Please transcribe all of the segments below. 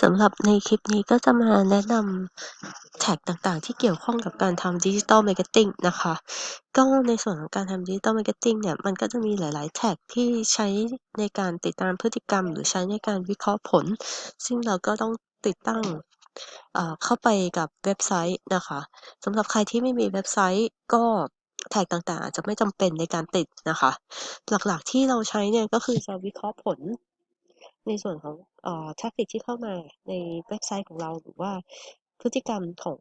สำหรับในคลิปนี้ก็จะมาแนะนำแท็กต่างๆ ที่เกี่ยวข้องกับการทำดิจิทัลมาร์เก็ตติ้งนะคะ ก็ในส่วนของการทำดิจิทัลมาร์เก็ตติ้งเนี่ยมันก็จะมีหลาย ๆ แท็กที่ใช้ในการติดตามพฤติกรรม หรือใช้ในการวิเคราะห์ผล ซึ่งเราก็ต้องติดตั้งเข้าไปกับเว็บไซต์นะคะสำหรับใครที่ไม่มีเว็บไซต์ก็แท็กต่างๆ อาจจะไม่จำเป็นในการติดนะคะ หลักๆที่เราใช้เนี่ยก็คือจะวิเคราะห์ผลในส่วนของ ทราฟฟิกที่เข้ามาในเว็บไซต์ของเราหรือว่าพฤติกรรมของ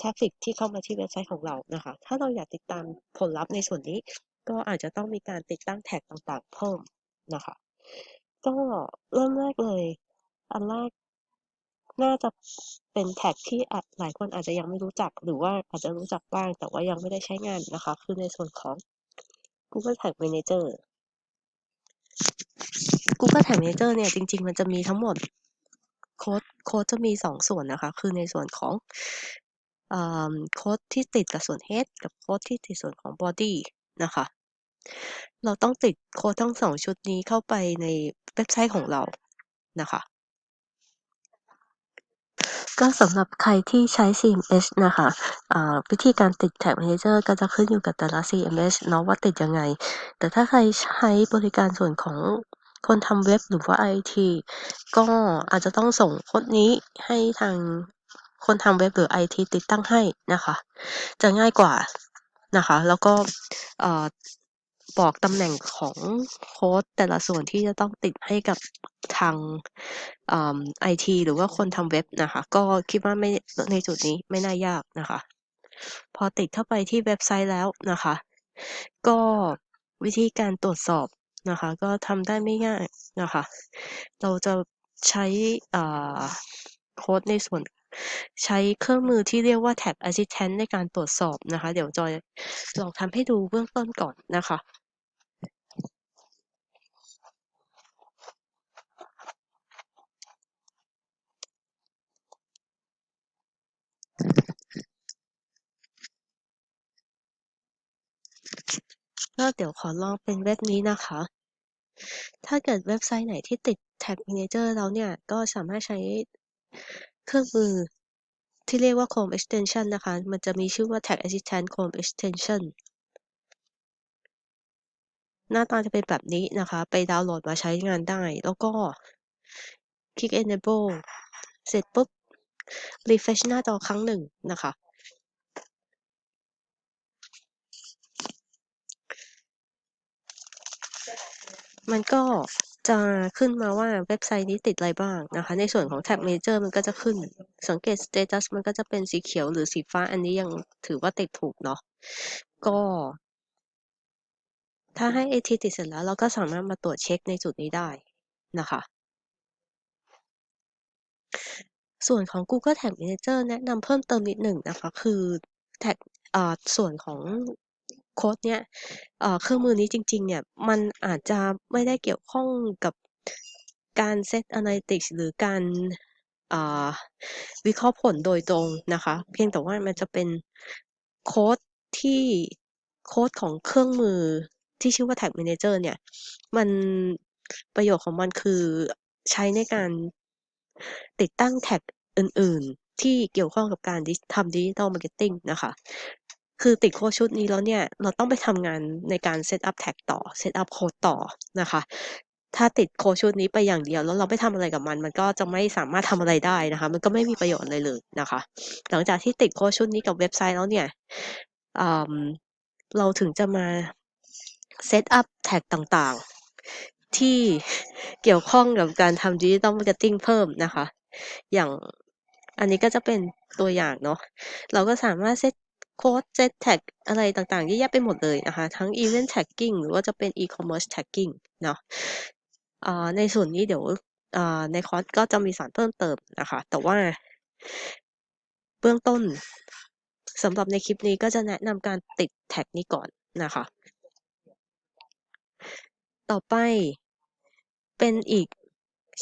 ทราฟฟิกที่เข้ามาที่เว็บไซต์ของเรานะคะ ถ้าเราอยากติดตามผลลัพธ์ในส่วนนี้ ก็อาจจะต้องมีการติดตั้งแท็กต่างๆ เพิ่มนะคะ ก็เริ่มแรกเลย อันแรกน่าจะเป็นแท็กที่หลายคนอาจจะยังไม่รู้จัก หรือว่าอาจจะรู้จักบ้าง แต่ว่ายังไม่ได้ใช้งานนะคะ คือในส่วนของ Google Tag Manager Google Tag Manager เนี่ยจริง ๆ มันจะมีทั้งหมดโค้ดโค้ดจะมีสองส่วนนะคะ คือในส่วนของโค้ดที่ติดกับส่วน head กับโค้ดที่ติดส่วนของ body นะคะ เราต้องติดโค้ดทั้งสองชุดนี้เข้าไปในเว็บไซต์ของเรานะคะ ก็สำหรับใครที่ใช้ CMS นะคะวิธีการติด Tag Manager ก็จะขึ้นอยู่กับแต่ละ CMS เนาะว่าติดยังไง แต่ถ้าใครใช้บริการส่วนของ คนทำเว็บหรือว่า IT ก็อาจจะต้องส่งโค้ดนี้ให้ทางคนทำเว็บหรือ IT ติดตั้งให้นะคะ จะง่ายกว่านะคะ แล้วก็บอกตำแหน่งของโค้ดแต่ละส่วนที่จะต้องติดให้กับทางไอทีหรือว่าคนทำเว็บนะคะ ก็คิดว่าไม่ในจุดนี้ไม่น่ายากนะคะ พอติดเข้าไปที่เว็บไซต์แล้วนะคะ ก็วิธีการตรวจสอบ นะคะ ก็ทำได้ไม่ง่ายนะคะ เราจะใช้โค้ดในส่วนใช้เครื่องมือที่เรียกว่า Tab Assistant ในการตรวจสอบนะคะ เดี๋ยวจอยลองทำให้ดูเบื้องต้นก่อนนะคะ ก็เดี๋ยวขอลองเป็นเว็บนี้นะคะ ถ้าเกิดเว็บไซต์ไหนที่ติด Tag Manager แล้วเนี่ย ก็สามารถใช้เครื่องมือที่เรียกว่า Chrome Extension นะคะ มันจะมีชื่อว่า Tag Assistant Chrome Extension หน้าตาจะเป็นแบบนี้นะคะ ไปดาวน์โหลดมาใช้งานได้ แล้วก็คลิก enable เสร็จปุ๊บ refresh หน้าจอครั้งหนึ่งนะคะ มันก็จะขึ้นมาว่าเว็บไซต์นี้ติดอะไรบ้างนะคะ ในส่วนของ Tab Manager มันก็จะขึ้น สังเกต Status มันก็จะเป็นสีเขียวหรือสีฟ้าอันนี้ยังถือว่าติดถูกเนาะก็ ถ้าให้ AT ติดเสร็จแล้ว เราก็สามารถมาตรวจเช็คในจุดนี้ได้นะคะ ส่วนของ Google Tag Manager แนะนำเพิ่มเติมนิดหนึ่งนะคะ คือแท็กส่วนของ โค้ดเนี่ยเครื่องมือนี้จริง ๆ เนี่ย มันอาจจะไม่ได้เกี่ยวข้องกับการเซต Analytics หรือการวิเคราะห์ผลโดยตรงนะคะ เพียงแต่ว่ามันจะเป็นโค้ดที่โค้ดของเครื่องมือที่ชื่อว่า Tag Manager เนี่ย มันประโยชน์ของมันคือใช้ในการติดตั้งแท็กอื่น ๆ ที่เกี่ยวข้องกับการทำดิจิทัลมาร์เก็ตติ้งนะคะ คือติดโค้ดชุดนี้แล้วเนี่ย เราต้องไปทำงานในการเซตอัพแท็กต่อเซตอัพโค้ดต่อนะคะ ถ้าติดโค้ดชุดนี้ไปอย่างเดียว แล้วเราไม่ทำอะไรกับมัน มันก็จะไม่สามารถทำอะไรได้นะคะ มันก็ไม่มีประโยชน์อะไรเลยนะคะ หลังจากที่ติดโค้ดชุดนี้กับเว็บไซต์แล้วเนี่ยเราถึงจะมาเซตอัพแท็กต่างๆ ที่เกี่ยวข้องกับการทำดิจิตอลมาร์เก็ตติ้งเพิ่มนะคะ อย่างอันนี้ก็จะเป็นตัวอย่างเนาะเราก็สามารถเซต โค้ดเซตแท็กอะไรต่างๆเยอะแยะไปหมดเลยนะคะ ทั้ง Event Tagging หรือว่าจะเป็น E-commerce Tagging เนาะในส่วนนี้เดี๋ยวในคอร์สก็จะมีสอนเพิ่มเติมนะคะ แต่ว่าเบื้องต้นสำหรับในคลิปนี้ก็จะแนะนำการติดแท็กนี้ก่อนนะคะ ต่อไปเป็นอีก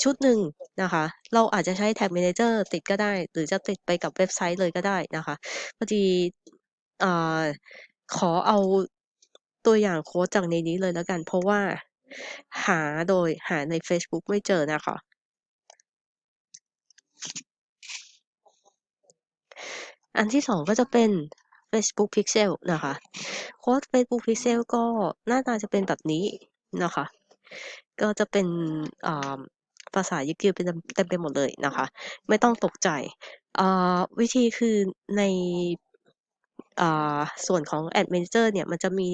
ชุดหนึ่งนะคะ เราอาจจะใช้แท็ก Manager ติดก็ได้ หรือจะติดไปกับเว็บไซต์เลยก็ได้นะคะพอดี อ ขอเอาตัวอย่างโค้ดจากในนี้เลยแล้วกัน เพราะว่าหาโดย หาในเฟซบุ๊กไม่เจอนะคะ อันที่สองก็จะเป็น Facebook Pixel นะคะ โค้ด Facebook Pixel ก็หน้าตาจะเป็นแบบนี้นะคะ ก็จะเป็นภาษายิบยิบเป็นเต็มไปหมดเลยนะคะ ไม่ต้องตกใจ วิธีคือใน ส่วนของ Ad Manager เนี่ยมันจะมี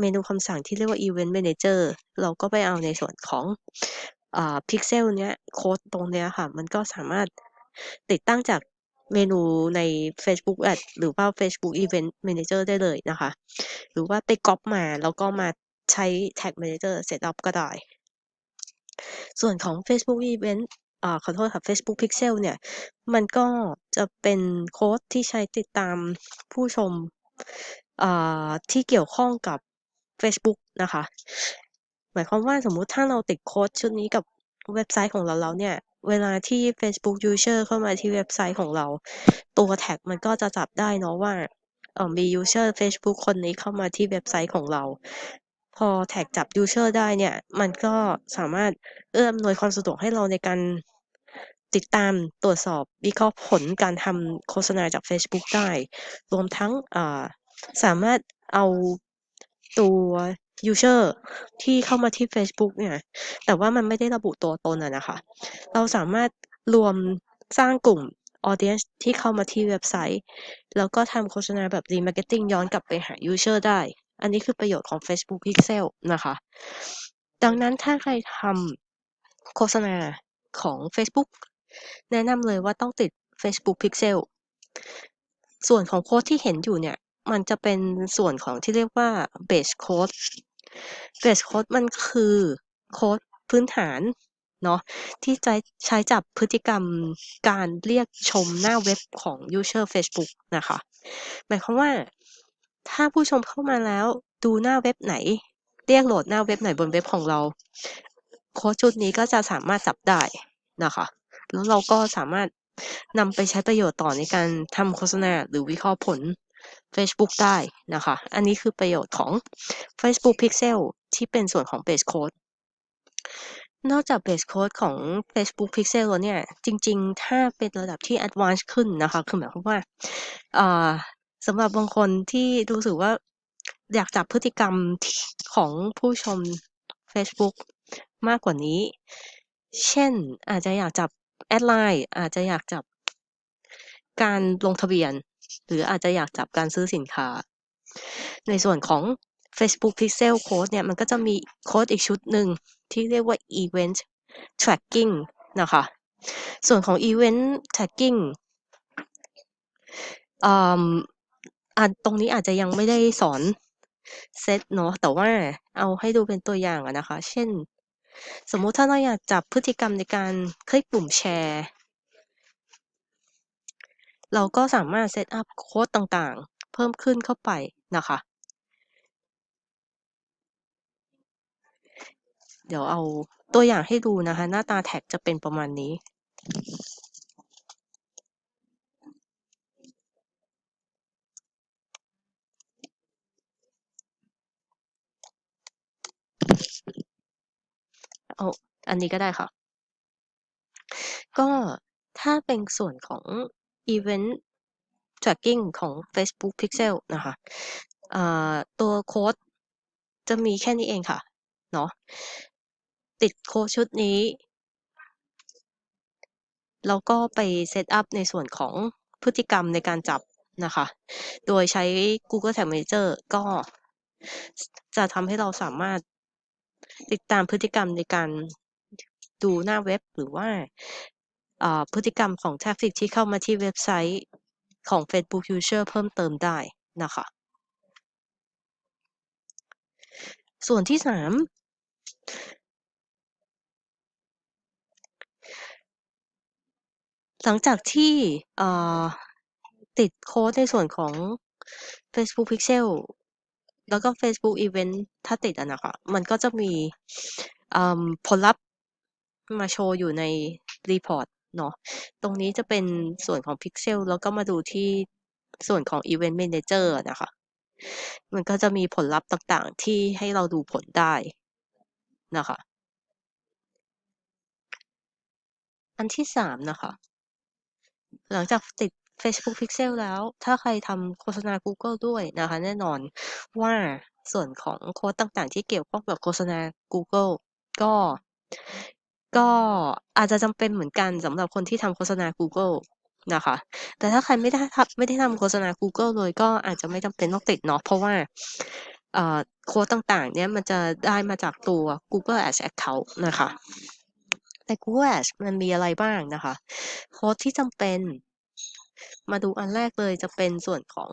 เมนูคำสั่งที่เรียกว่า Event Manager เราก็ไปเอาในส่วนของอ่า Pixel เนี้ยโค้ดตรงเนี้ยค่ะ มันก็สามารถติดตั้งจากเมนูใน Facebook Ad หรือว่า Facebook Event Manager ได้เลยนะคะ หรือว่าไปก๊อบมาแล้วก็มาใช้ Tag Manager Setup ก็ได้ ส่วนของ Facebook Event อ่าขอโทษค่ะ Facebook Pixel เนี่ย มันก็จะเป็นโค้ดที่ใช้ติดตามผู้ชมอ่าที่เกี่ยวข้องกับเฟซบุ๊กนะคะ หมายความว่าสมมุติถ้าเราติดโค้ดชุดนี้กับเว็บไซต์ของเราแล้วเนี่ย เวลาที่ Facebook User เข้ามาที่เว็บไซต์ของเรา ตัวแท็กมันก็จะจับได้เนาะว่ามี User เฟซบุ๊กคนนี้เข้ามาที่เว็บไซต์ของเรา พอแท็กจับ User ได้เนี่ย มันก็สามารถเอื้ออำนวยความสะดวกให้เราในการ ติดตามตรวจสอบวิเคราะห์ผลการทำโฆษณาจากเฟซบุ๊กได้ รวมทั้งสามารถเอาตัว User ที่เข้ามาที่เฟซบุ๊กเนี่ย แต่ว่ามันไม่ได้ระบุตัวตนอะนะคะ เราสามารถรวมสร้างกลุ่มออเดียนซ์ที่เข้ามาที่เว็บไซต์ แล้วก็ทำโฆษณาแบบ Remarketing ย้อนกลับไปหา User ได้ อันนี้คือประโยชน์ของ Facebook Pixel นะคะ ดังนั้นถ้าใครทำโฆษณาของเฟซบุ๊ก แนะนำเลยว่าต้องติด Facebook Pixel ส่วนของโค้ดที่เห็นอยู่เนี่ย มันจะเป็นส่วนของที่เรียกว่า Base Code Base Code มันคือโค้ดพื้นฐานเนาะที่ใช้ใช้จับพฤติกรรมการเรียกชมหน้าเว็บของ User เฟซบุ๊กนะคะ หมายความว่าถ้าผู้ชมเข้ามาแล้วดูหน้าเว็บไหน เรียกโหลดหน้าเว็บไหนบนเว็บของเรา โค้ดชุดนี้ก็จะสามารถจับได้นะคะ แล้วเราก็สามารถนำไปใช้ประโยชน์ต่อในการทำโฆษณาหรือวิเคราะห์ผลเฟซบุ๊กได้นะคะ อันนี้คือประโยชน์ของ Facebook Pixel ที่เป็นส่วนของ Base Code นอกจาก Base Code ของ Facebook Pixel แล้วเนี่ย จริงๆ ถ้าเป็นระดับที่ Advance ขึ้นนะคะ คือหมายความว่าสำหรับบางคนที่รู้สึกว่าอยากจับพฤติกรรมของผู้ชมเฟซบุ๊กมากกว่านี้ เช่นอาจจะอยากจับ แอดไลน์อาจจะอยากจับการลงทะเบียน หรืออาจจะอยากจับการซื้อสินค้า ในส่วนของ Facebook Pixel Code เนี่ยมันก็จะมีโค้ดอีกชุดหนึ่งที่เรียกว่า Event Tracking นะคะ ส่วนของ Event Tracking อ่าอาตรงนี้อาจจะยังไม่ได้สอนเซตเนาะแต่ว่าเอาให้ดูเป็นตัวอย่างอะนะคะ เช่น สมมุติถ้าเราอยากจับพฤติกรรมในการคลิกปุ่มแชร์ เราก็สามารถเซตอัพโค้ดต่างๆ เพิ่มขึ้นเข้าไปนะคะ เดี๋ยวเอาตัวอย่างให้ดูนะคะ หน้าตาแท็กจะเป็นประมาณนี้ เอาอันนี้ก็ได้ค่ะ ก็ถ้าเป็นส่วนของ Event Tracking ของ Facebook Pixel นะคะตัวโค้ดจะมีแค่นี้เองค่ะ เนาะติดโค้ดชุดนี้ แล้วก็ไป set up ในส่วนของพฤติกรรมในการจับนะคะ โดยใช้ Google Tag Manager ก็จะทำให้เราสามารถ ติดตามพฤติกรรมในการดูหน้าเว็บหรือว่าพฤติกรรมของทราฟฟิกที่เข้ามาที่เว็บไซต์ของ Facebook User เพิ่มเติมได้นะคะ ส่วนที่3หลังจากที่ติดโค้ดในส่วนของ Facebook Pixel แล้วก็ Facebook Event ถ้าติดอะนะคะ มันก็จะมีผลลัพธ์มาโชว์อยู่ใน report เนาะ ตรงนี้จะเป็นส่วนของ Pixel แล้วก็มาดูที่ส่วนของ Event Manager อะนะคะ มันก็จะมีผลลัพธ์ต่างๆ ที่ให้เราดูผลได้นะคะ อันที่3นะคะ หลังจากติด Facebook Pixel แล้ว ถ้าใครทำโฆษณา Google ด้วยนะคะ แน่นอนว่าส่วนของโค้ดต่างๆ ที่เกี่ยวข้องกับโฆษณา Google ก็ ก็อาจจะจำเป็นเหมือนกันสำหรับคนที่ทำโฆษณา Google นะคะ แต่ถ้าใครไม่ได้ทำไม่ได้ทำโฆษณา Google เลยก็อาจจะไม่จำเป็นต้องติดเนาะเพราะว่าโค้ดต่างๆ เนี่ยมันจะได้มาจากตัว Google Ads Account นะคะใน Google Ads มันมีอะไรบ้างนะคะ โค้ดที่จำเป็น มาดูอันแรกเลยจะเป็นส่วนของ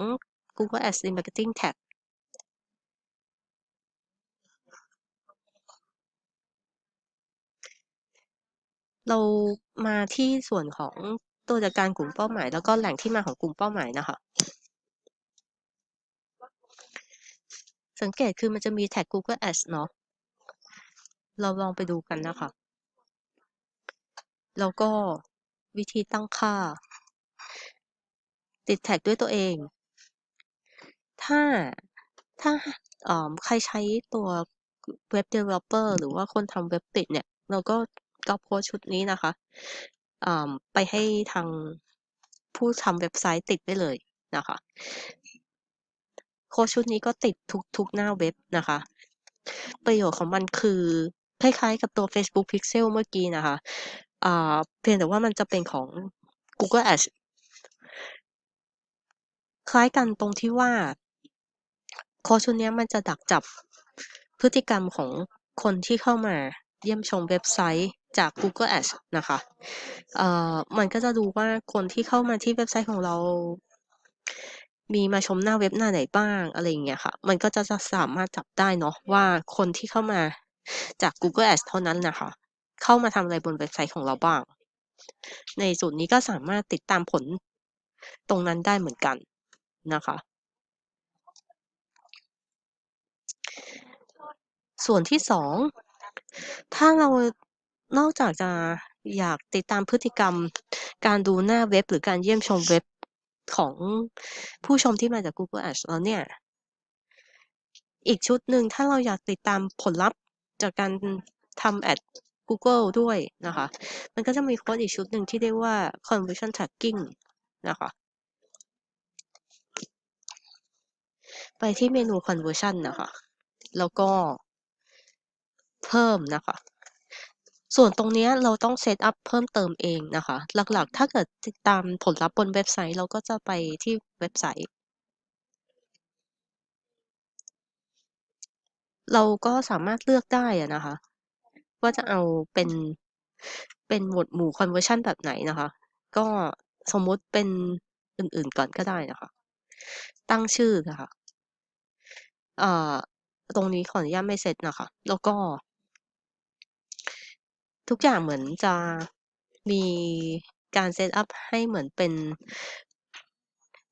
Google Ads Remarketing Tag เรามาที่ส่วนของตัวจัดการกลุ่มเป้าหมาย แล้วก็แหล่งที่มาของกลุ่มเป้าหมายนะคะ สังเกตคือมันจะมีแท็ก Google Ads เนาะเราลองไปดูกันนะคะ แล้วก็วิธีตั้งค่า ติดแท็กด้วยตัวเอง ถ้าถ้าเอ่อใครใช้ตัวเว็บ developer หรือว่าคนทำเว็บติดเนี่ย เราก็ก๊อปโค้ดชุดนี้นะคะอ่าไปให้ทางผู้ทำเว็บไซต์ติดได้เลยนะคะ โค้ดชุดนี้ก็ติดทุกทุกหน้าเว็บนะคะ ประโยชน์ของมันคือคล้ายๆกับตัว Facebook Pixel เมื่อกี้นะคะเพียงแต่ว่ามันจะเป็นของ Google Ads คล้ายกันตรงที่ว่า โค้ดชุดนี้มันจะดักจับพฤติกรรมของคนที่เข้ามาเยี่ยมชมเว็บไซต์จาก Google Ads นะคะ เอ่อ มันก็จะดูว่าคนที่เข้ามาที่เว็บไซต์ของเรา มีมาชมหน้าเว็บหน้าไหนบ้างอะไรอย่างเงี้ยค่ะ มันก็จะจะสามารถจับได้เนาะว่าคนที่เข้ามาจาก Google Ads เท่านั้นนะคะ เข้ามาทำอะไรบนเว็บไซต์ของเราบ้าง ในส่วนนี้ก็สามารถติดตามผลตรงนั้นได้เหมือนกัน นะคะ ส่วนที่2ถ้าเรานอกจากจะอยากติดตามพฤติกรรม การดูหน้าเว็บหรือการเยี่ยมชมเว็บของผู้ชมที่มาจาก Google Ads แล้วเนี่ย อีกชุดหนึ่งถ้าเราอยากติดตามผลลัพธ์จากการทำ Ad Google ด้วยนะคะ มันก็จะมีโค้ดอีกชุดหนึ่งที่เรียกว่า Conversion Tracking นะคะ ไปที่เมนู Conversion นะคะ แล้วก็เพิ่มนะคะ ส่วนตรงนี้เราต้องเซตอัปเพิ่มเติมเองนะคะ หลักๆ ถ้าเกิดติดตามผลลัพธ์บนเว็บไซต์ เราก็จะไปที่เว็บไซต์ เราก็สามารถเลือกได้นะคะ ว่าจะเอาเป็นเป็นหมวดหมู่ conversion แบบไหนนะคะ ก็สมมุติเป็นอื่นๆก่อนก็ได้นะคะ ตั้งชื่อนะคะ อ่าตรงนี้ขออนุญาตไม่เซตนะคะ แล้วก็ ทุกอย่างเหมือนจะมีการเซตอัปให้เหมือนเป็น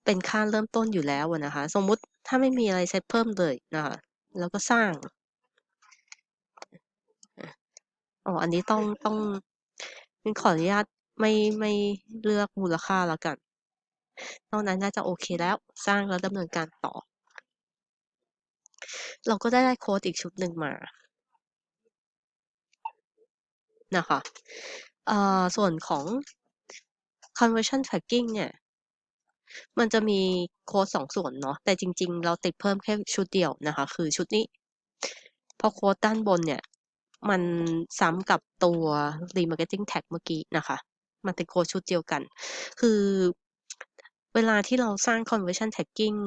เป็นค่าเริ่มต้นอยู่แล้วนะคะ สมมุติถ้าไม่มีอะไรเซตเพิ่มเลยนะคะ แล้วก็สร้าง อ๋อ อันนี้ต้องต้องขออนุญาตไม่ไม่เลือกมูลค่าแล้วกันนอกนั้นน่าจะโอเคแล้ว สร้างแล้วดำเนินการต่อ เราก็ได้โค้ดอีกชุดหนึ่งมานะคะอ่าส่วนของ conversion tracking เนี่ย มันจะมีโค้ด2ส่วนเนาะ แต่จริง ๆ เราติดเพิ่มแค่ชุดเดียวนะคะ คือชุดนี้ เพราะโค้ดด้านบนเนี่ย มันซ้ำกับตัว remarketing tag เมื่อกี้นะคะ มันเป็นโค้ดชุดเดียวกัน คือเวลาที่เราสร้าง conversion tagging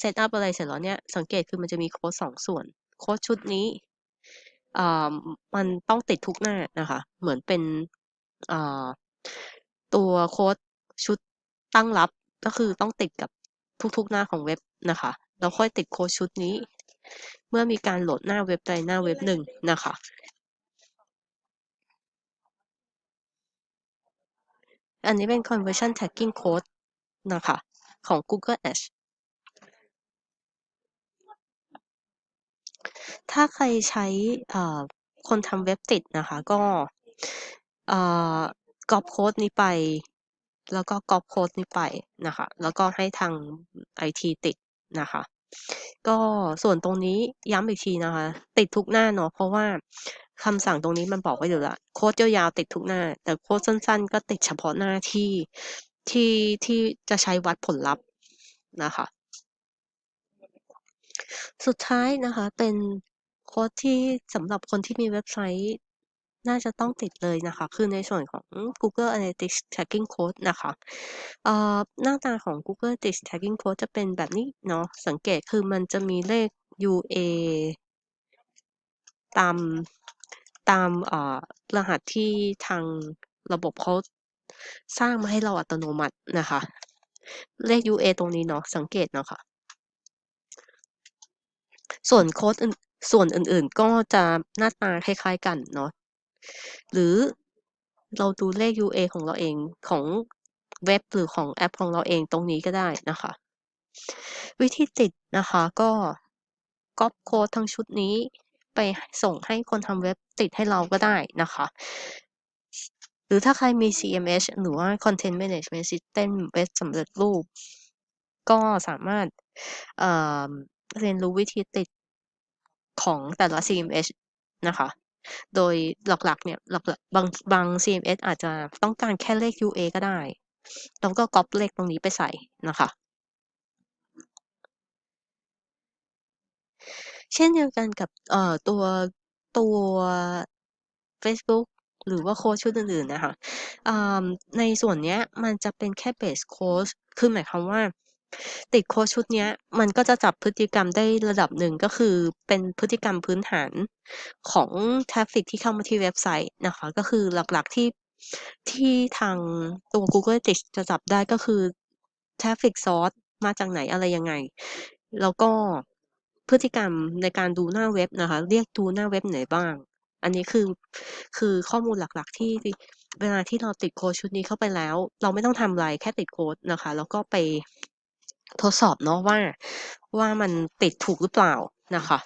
เซตอัปอะไรเสร็จแล้วเนี่ย สังเกตคือมันจะมีโค้ด2ส่วน โค้ดชุดนี้อ่ามันต้องติดทุกหน้านะคะ เหมือนเป็นอ่าตัวโค้ดชุดตั้งรับก็คือต้องติดกับทุกๆหน้าของเว็บนะคะแล้วค่อยติดโค้ดชุดนี้ เมื่อมีการโหลดหน้าเว็บใดหน้าเว็บหนึ่งนะคะอันนี้เป็น conversion tagging code นะคะ ของ Google Ads ถ้าใครใช้อ่าคนทำเว็บติดนะคะ ก็อ่าก๊อปโค้ดนี้ไป แล้วก็ก๊อปโค้ดนี้ไปนะคะ แล้วก็ให้ทางไอทีติดนะคะ ก็ส่วนตรงนี้ย้ำอีกทีนะคะ ติดทุกหน้าเนาะเพราะว่าคำสั่งตรงนี้มันบอกไว้อยู่ล้วโค้ดยาวๆติดทุกหน้า แต่โค้ดสั้น ๆ ก็ติดเฉพาะหน้าที่ที่ที่จะใช้วัดผลลัพธ์นะคะ สุดท้ายนะคะ เป็นโค้ดที่สำหรับคนที่มีเว็บไซต์ น่าจะต้องติดเลยนะคะ คือในส่วนของ Google Analytics Tracking Code นะคะเอ่อหน้าตาของ Google Analytics Tracking Code จะเป็นแบบนี้เนาะสังเกตคือมันจะมีเลข UA ตามตามอ่ารหัสที่ทางระบบเขาสร้างมาให้เราอัตโนมัตินะคะ เลข UA ตรงนี้เนาะสังเกตเนาะค่ะ ส่วนโคดส่วนอื่นๆ ก็จะหน้าตาคล้ายๆกันเนาะหรือเราดูเลข UA ของเราเองของเว็บหรือของแอปของเราเองตรงนี้ก็ได้นะคะ วิธีติดนะคะก็ก๊อบโคดทั้งชุดนี้ไปส่งให้คนทำเว็บติดให้เราก็ได้นะคะ หรือถ้าใครมี CMS หรือว่า Content Management System เว็บสำเร็จรูป ก็สามารถ เรียนรู้วิธีติดของแต่ละ CMS นะคะ โดยหลักๆ เนี่ยหลักๆบางบาง CMS อาจจะต้องการแค่เลข UA ก็ได้ เราก็ก๊อบเลขตรงนี้ไปใส่นะคะ เช่นเดียวกันกับเอ่อตัวตัวเฟซบุ๊กหรือว่าโคดชุดอื่นๆนะคะในส่วนเนี้ยมันจะเป็นแค่ Base Course คือหมายความว่า ติดโคดชุดเนี้ย มันก็จะจับพฤติกรรมได้ระดับหนึ่ง ก็คือเป็นพฤติกรรมพื้นฐานของทราฟฟิกที่เข้ามาที่เว็บไซต์นะคะ ก็คือหลักๆที่ที่ทางตัว Google Analytics จะจับได้ก็คือ Traffic Source มาจากไหนอะไรยังไง แล้วก็พฤติกรรมในการดูหน้าเว็บนะคะ เรียกดูหน้าเว็บไหนบ้าง อันนี้คือคือข้อมูลหลักๆ ที่เวลาที่เราติดโคดชุดนี้เข้าไปแล้ว เราไม่ต้องทำอะไรแค่ติดโค้ดนะคะ แล้วก็ไป ทดสอบเนาะว่าว่ามันติดถูกหรือเปล่านะคะ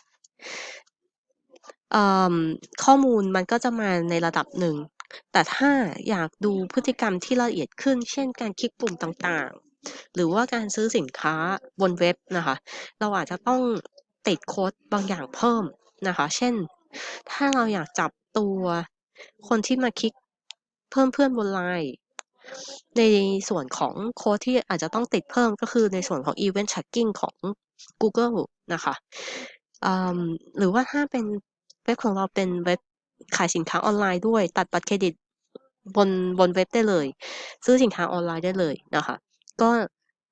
ข้อมูลมันก็จะมาในระดับหนึ่ง แต่ถ้าอยากดูพฤติกรรมที่ละเอียดขึ้น เช่นการคลิกปุ่มต่างๆ หรือว่าการซื้อสินค้าบนเว็บนะคะ เราอาจจะต้องติดโค้ดบางอย่างเพิ่มนะคะ เช่น ถ้าเราอยากจับตัวคนที่มาคลิกเพิ่มเพื่อนบน LINE ในส่วนของโคดที่อาจจะต้องติดเพิ่มก็คือในส่วนของ Event Tracking ของ Google นะคะหรือว่าถ้าเป็นเว็บของเราเป็นเว็บขายสินค้าออนไลน์ด้วย ตัดบัตรเครดิตบนบนเว็บได้เลย ซื้อสินค้าออนไลน์ได้เลยนะคะ ก็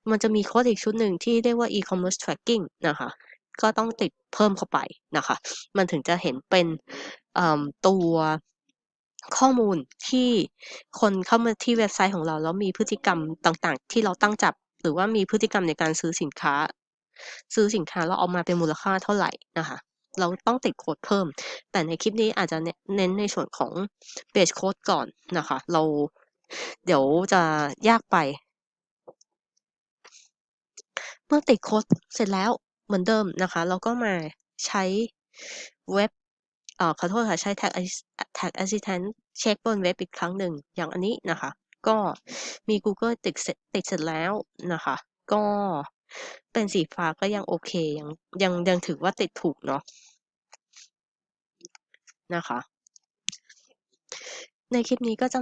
มันจะมีโคดอีกชุดหนึ่งที่เรียกว่า E-commerce Tracking นะคะ ก็ต้องติดเพิ่มเข้าไปนะคะ มันถึงจะเห็นเป็นตัว ข้อมูลที่คนเข้ามาที่เว็บไซต์ของเรา แล้วมีพฤติกรรมต่างๆ ที่เราตั้งจับ หรือว่ามีพฤติกรรมในการซื้อสินค้า ซื้อสินค้าแล้วเอามาเป็นมูลค่าเท่าไหร่นะคะ เราต้องติดโค้ดเพิ่ม แต่ในคลิปนี้อาจจะเน้นในส่วนของ Base Code ก่อนนะคะ เราเดี๋ยวจะยากไป เมื่อติดโค้ดเสร็จแล้วเหมือนเดิมนะคะ เราก็มาใช้เว็บ เอ่อขอโทษค่ะใช้ Tag Tag Assistant เช็กบนเว็บอีกครั้งหนึ่งอย่างอันนี้นะคะ ก็มี Google ติดเสร็จติดเสร็จแล้วนะคะ ก็เป็นสีฟ้าก็ยังโอเค ยังยังยังถือว่าติดถูกเนาะนะคะ ในคลิปนี้ก็จะ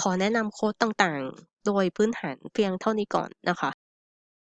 ขอแนะนำโค้ดต่างๆ โดยพื้นฐานเพียงเท่านี้ก่อนนะคะ